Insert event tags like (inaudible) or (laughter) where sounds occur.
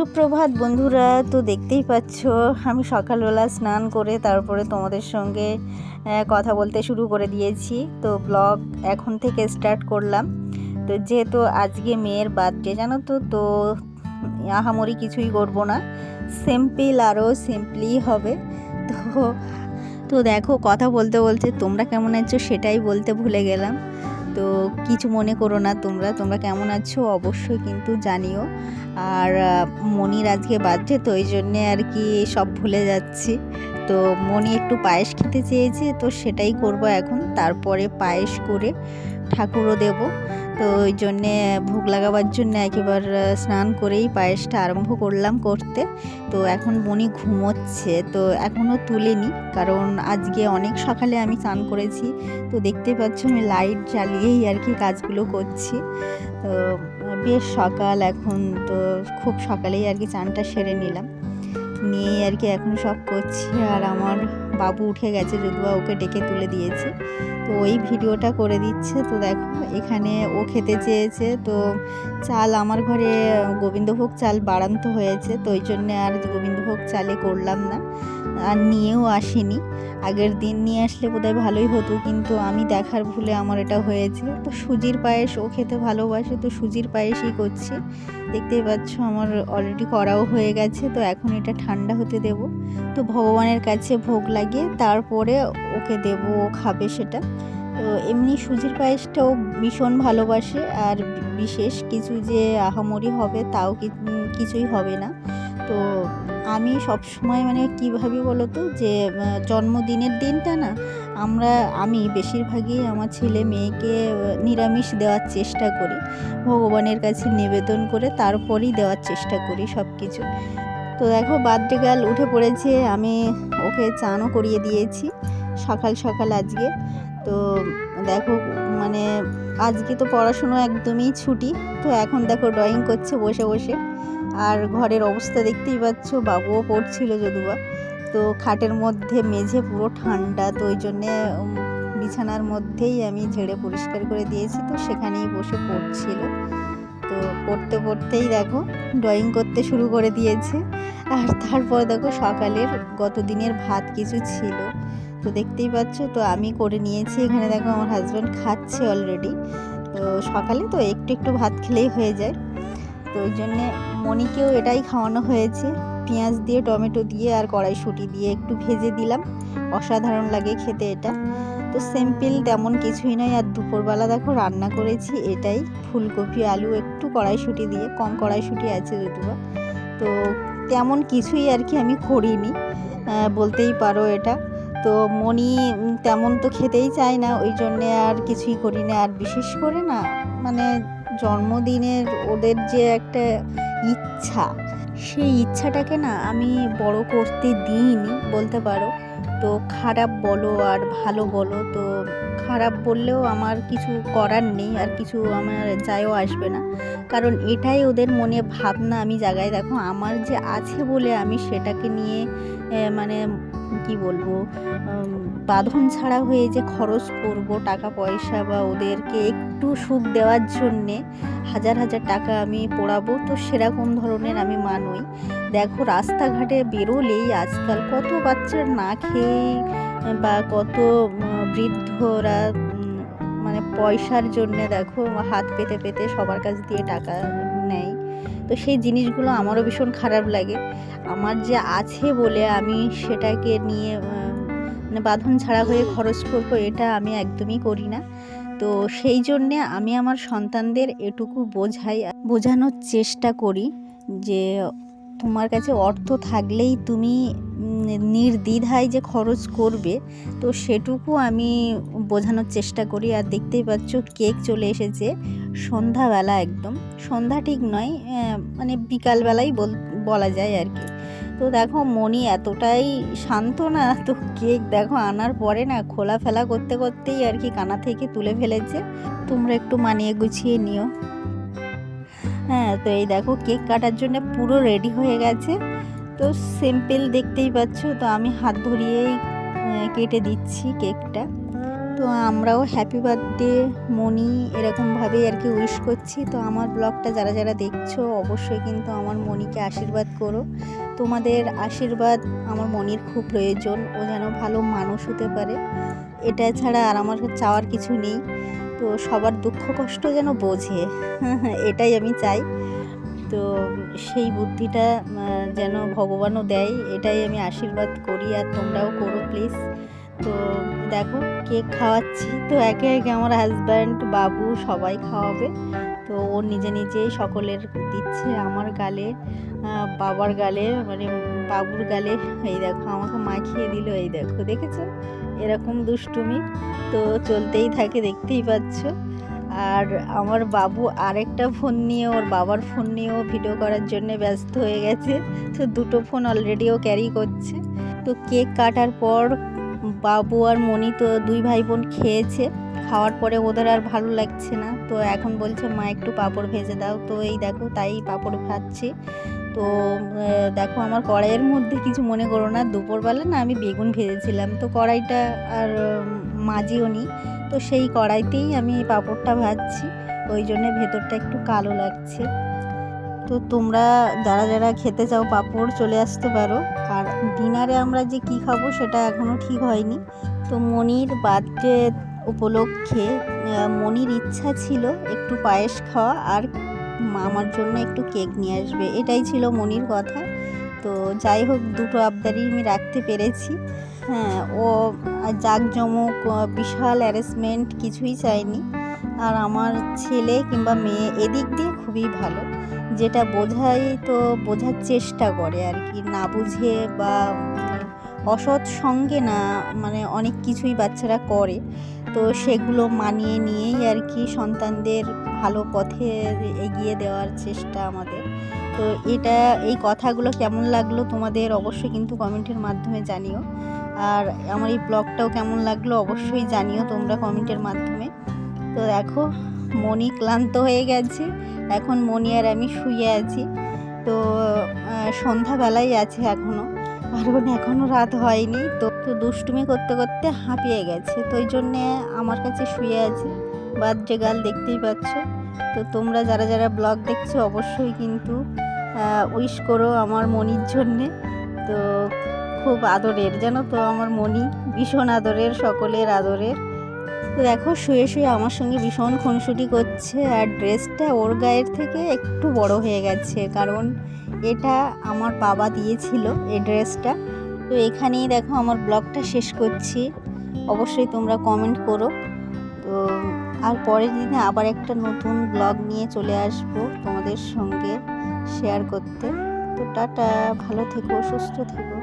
সুপ্রভাত বন্ধুরা, তো দেখতেই পাচ্ছ, আমি সকালবেলা স্নান করে তারপরে তোমাদের সঙ্গে কথা বলতে শুরু করে দিয়েছি। তো ব্লগ এখন থেকে স্টার্ট করলাম। তো যেহেতু আজকে মেয়ের বার্থডে জানো তো তো আহামরি কিছুই করব না। সিম্পল আরও সিম্পলি হবে। তো তো দেখো, কথা বলতে বলতে তোমরা কেমন আছো সেটাই বলতে ভুলে গেলাম। তো কিছু মনে করো না তোমরা তোমরা কেমন আছো অবশ্যই কিন্তু জানিও। আর মনির আজকে বার্থডে তো ওই জন্যে আর কি সব ভুলে যাচ্ছি। তো মনি একটু পায়েস খেতে চেয়েছে, তো সেটাই করব এখন। তারপরে পায়েস করে ঠাকুরও দেব। তো ওই জন্যে ভোগ লাগাবার জন্য একেবার স্নান করেই পায়েসটা আরম্ভ করলাম করতে। তো এখন মনি ঘুমোচ্ছে, তো এখনও তুলেনি। কারণ আজকে অনেক সকালে আমি স্নান করেছি। তো দেখতে পাচ্ছ আমি লাইট জ্বালিয়েই আর কি কাজগুলো করছি। তো বেশ সকাল, এখন তো খুব সকালেই আর কি চানটা সেরে নিলাম। নিয়ে আর কি এখন সব করছি, আর আমার বাবু উঠে গেছে যদিবা ওকে ডেকে তুলে দিয়েছে। তো ওই ভিডিওটা করে দিচ্ছে। তো দেখো, এখানে ও খেতে চেয়েছে। তো চাল আমার ঘরে গোবিন্দভোগ চাল বাড়ান্ত হয়েছে, তো ওই জন্যে আর গোবিন্দভোগ চালে করলাম না। আর নিয়েও আসিনি। আগের দিন নিয়ে আসলে বোধহয় ভালোই হতো, কিন্তু আমি দেখার ভুলে আমার এটা হয়েছে। তো সুজির পায়েস ও খেতে ভালোবাসে, তো সুজির পায়েসই করছি। দেখতেই পাচ্ছ আমার অলরেডি করাও হয়ে গেছে, তো এখন এটা ঠান্ডা হতে দেব। তো ভগবানের কাছে ভোগ লাগিয়ে তারপরে ওকে দেব, ও খাবে সেটা। তো এমনি সুজির পায়েসটাও ভীষণ ভালোবাসে, আর বিশেষ কিছু যে আহামরি হবে তাও কিছুই হবে না। তো আমি সব সময় মানে কী ভাবি বলো তো যে জন্মদিনের দিনটা না, আমরা, আমি বেশিরভাগই আমার ছেলে মেয়েকে নিরামিষ দেওয়ার চেষ্টা করি। ভগবানের কাছে নিবেদন করে তারপরেই দেওয়ার চেষ্টা করি সব কিছু তো দেখো, বার্থডে গার্ল উঠে পড়েছে, আমি ওকে চানও করিয়ে দিয়েছি, সকাল সকাল আজকে। তো দেখো মানে আজকে তো পড়াশুনো একদমই ছুটি, তো এখন দেখো ড্রয়িং করছে বসে বসে। আর ঘরের অবস্থা দেখতেই পাচ্ছ, বাবুও পড়ছিল যদিবা। তো খাটের মধ্যে মেঝে পুরো ঠান্ডা, তো ওই জন্যে বিছানার মধ্যেই আমি ঝেড়ে পরিষ্কার করে দিয়েছি, তো সেখানেই বসে পড়ছিল। তো পড়তে পড়তেই দেখো ড্রয়িং করতে শুরু করে দিয়েছে। আর তারপর দেখো সকালের গত দিনের ভাত কিছু ছিল। তো দেখতেই পাচ্ছ, তো আমি করে নিয়েছি। এখানে দেখো আমার হাজব্যান্ড খাচ্ছে অলরেডি তো সকালে তো একটু একটু ভাত খেলেই হয়ে যায়। তো ওই জন্যে মনিকেও এটাই খাওয়ানো হয়েছে। পেঁয়াজ দিয়ে, টমেটো দিয়ে আর কড়াইশুঁটি দিয়ে একটু ভেজে দিলাম। অসাধারণ লাগে খেতে এটা। তো সিম্পল তেমন কিছুই নয়। আর দুপুরবেলা দেখো রান্না করেছি এটাই। ফুলকপি, আলু, একটু কড়াইশুঁটি দিয়ে, কম কড়াইশুঁটি আছে যদিও তো তেমন কিছুই আর কি আমি করিনি। বলতেই পারো এটা। তো মনি তেমন তো খেতেই চায় না। ওই জন্যে আর কিছুই করি না। আর বিশেষ করে না মানে জন্মদিনের ওদের যে একটা ইচ্ছা, সেই ইচ্ছাটাকে না আমি বড় করতে দিইনি, বলতে পারো। তো খারাপ বলো আর ভালো বলো, তো খারাপ বললেও আমার কিছু করার নেই, আর কিছু আমার যায়ও আসবে না। কারণ এটাই ওদের মনে ভাবনা। আমি জায়গায় দেখো, আমার যে আছে বলে আমি সেটাকে নিয়ে মানে কি বলব বাঁধন ছাড়া হয়ে যে খরচ করব টাকা পয়সা বা ওদেরকে একটু সুখ দেওয়ার জন্যে, হাজার হাজার টাকা আমি পোড়াবো, তো সেরকম ধরনের আমি মানুই দেখো, রাস্তাঘাটে বেরোলেই আজকাল কত বাচ্চার না খেয়ে বা কত বৃদ্ধরা মানে পয়সার জন্যে দেখো, হাত পেতে পেতে সবার কাছ দিয়ে টাকা তো সেই জিনিসগুলো আমারও ভীষণ খারাপ লাগে। আমার যে আছে বলে আমি সেটাকে নিয়ে মানে বাঁধন ছাড়া হয়ে খরচ করব এটা আমি একদমই করি না। তো সেই জন্যে আমি আমার সন্তানদের এটুকু বোঝাই, বোঝানোর চেষ্টা করি যে তোমার কাছে অর্থ থাকলেই তুমি নির্দ্বিধায় যে খরচ করবে, তো সেটুকু আমি বোঝানোর চেষ্টা করি। আর দেখতেই পাচ্ছ কেক চলে এসেছে সন্ধ্যাবেলা একদম। সন্ধ্যা ঠিক নয় মানে বিকালবেলাই বল, বলা যায় আর কি। তো দেখো মনি এতটাই শান্ত না, তো কেক দেখো আনার পরে না খোলা ফেলা করতে করতেই আর কি কানা থেকে তুলে ফেলেছে। তোমরা একটু মানিয়ে গুছিয়ে নিও। হ্যাঁ তো এই দেখো কেক কাটার জন্য পুরো রেডি হয়ে গেছে। তো সিম্পল দেখতেই পাচ্ছ, তো আমি হাত ধরিয়েই কেটে দিচ্ছি কেকটা। তো আমরাও হ্যাপি বার্থডে মনি এরকমভাবেই আর কি উইশ করছি। তো আমার ব্লগটা যারা যারা দেখছ, অবশ্যই কিন্তু আমার মনিকে আশীর্বাদ করো। তোমাদের আশীর্বাদ আমার মনির খুব প্রয়োজন, ও যেন ভালো মানুষ হতে পারে। এটা ছাড়া আর আমার চাওয়ার কিছু নেই। তো সবার দুঃখ কষ্ট যেন বোঝে। (laughs) এটাই আমি চাই। তো সেই বুদ্ধিটা যেন ভগবানও দেয়, এটাই আমি আশীর্বাদ করি আর তোমরাও করো প্লিজ তো দেখো কেক খাওয়াচ্ছি। তো একে একে আমার হাজব্যান্ড বাবু সবাই খাওয়াবে। তো ও নিজে নিজেই সকলের দিচ্ছে আমার গালে বাবার গালে মানে বাবুর গালে। এই দেখো আমাকে মাখিয়ে দিল, এই দেখো, দেখেছ? এরকম দুষ্টুমি। তো চলতেই থাকে, দেখতেই পাচ্ছ। আর আমার বাবু আরেকটা ফোন নিয়ে, ওর বাবার ফোন নিয়েও ভিডিও করার জন্য ব্যস্ত হয়ে গেছে। তো দুটো ফোন অলরেডিও ক্যারি করছে। তো কেক কাটার পর বাবু আর মনি তো দুই ভাই বোন খেয়েছে। খাওয়ার পরে ওদের আর ভালো লাগছে না। তো এখন বলছে, মা, একটু পাঁপড় ভেজে দাও। তো এই দেখো, তাই পাঁপড় ভাজছি। তো দেখো আমার কড়াইয়ের মধ্যে কিছু মনে করো না। দুপুরবেলা না আমি বেগুন ভেজেছিলাম। তো কড়াইটা আর মাজিও নি। তো সেই কড়াইতেই আমি এই পাঁপড়টা ভাজছি। ওই জন্য ভেতরটা একটু কালো লাগছে। তো তোমরা যারা যারা খেতে চাও পাঁপড় চলে আসতে পারো। আর ডিনারে আমরা যে কি খাব সেটা এখনও ঠিক হয়নি। তো মনির বার্থডে উপলক্ষে মনির ইচ্ছা ছিল একটু পায়েস খাওয়া আর আমার জন্য একটু কেক নিয়ে আসবে। এটাই ছিল মনির কথা। তো যাই হোক, দুটো আবদারই আমি রাখতে পেরেছি। হ্যাঁ ও জাঁকজমক বিশাল অ্যারেঞ্জমেন্ট কিছুই চায়নি। আর আমার ছেলে কিংবা মেয়ে এদিক দিয়ে খুবই ভালো। যেটা বোঝাই তো বোঝার চেষ্টা করে আর কি। না বুঝে বা অসৎ সঙ্গে না মানে অনেক কিছুই বাচ্চারা করে। তো সেগুলো মানিয়ে নিয়েই আর কি সন্তানদের ভালো পথে এগিয়ে দেওয়ার চেষ্টা আমাদের। তো এটা, এই কথাগুলো কেমন লাগল তোমাদের অবশ্যই কিন্তু কমেন্টের মাধ্যমে জানিও। আর আমার এই ব্লগটাও কেমন লাগল অবশ্যই জানিও তোমরা কমেন্টের মাধ্যমে। তো দেখো মনি ক্লান্ত হয়ে গেছে। এখন মনি আর আমি শুয়ে আছি। তো সন্ধ্যাবেলাই আছে এখনও কারণ এখনও রাত হয়নি। তো তো দুষ্টুমি করতে করতে হাঁপিয়ে গেছে। তো ওই জন্যে আমার কাছে শুয়ে আছে। বার্থডে গাল দেখতেই পাচ্ছ। তো তোমরা যারা যারা ব্লগ দেখছ অবশ্যই কিন্তু উইশ করো আমার মনির জন্যে। তো খুব আদরের, জানো তো, আমার মনি ভীষণ আদরের, সকলের আদরের। দেখো, শুয়ে শুয়ে আমার সঙ্গে ভীষণ খুনসুটি করছে আর ড্রেসটা ওর গায়ের থেকে একটু বড় হয়ে গেছে, কারণ এটা আমার বাবা দিয়েছিল এই ড্রেসটা। তো এখানেই দেখো আমার ব্লগটা শেষ করছি। অবশ্যই তোমরা কমেন্ট করো। তো আর পরের দিনে আবার একটা নতুন ব্লগ নিয়ে চলে আসব তোমাদের সঙ্গে শেয়ার করতে। তো টাটা, ভালো থেকো, সুস্থ থেকো।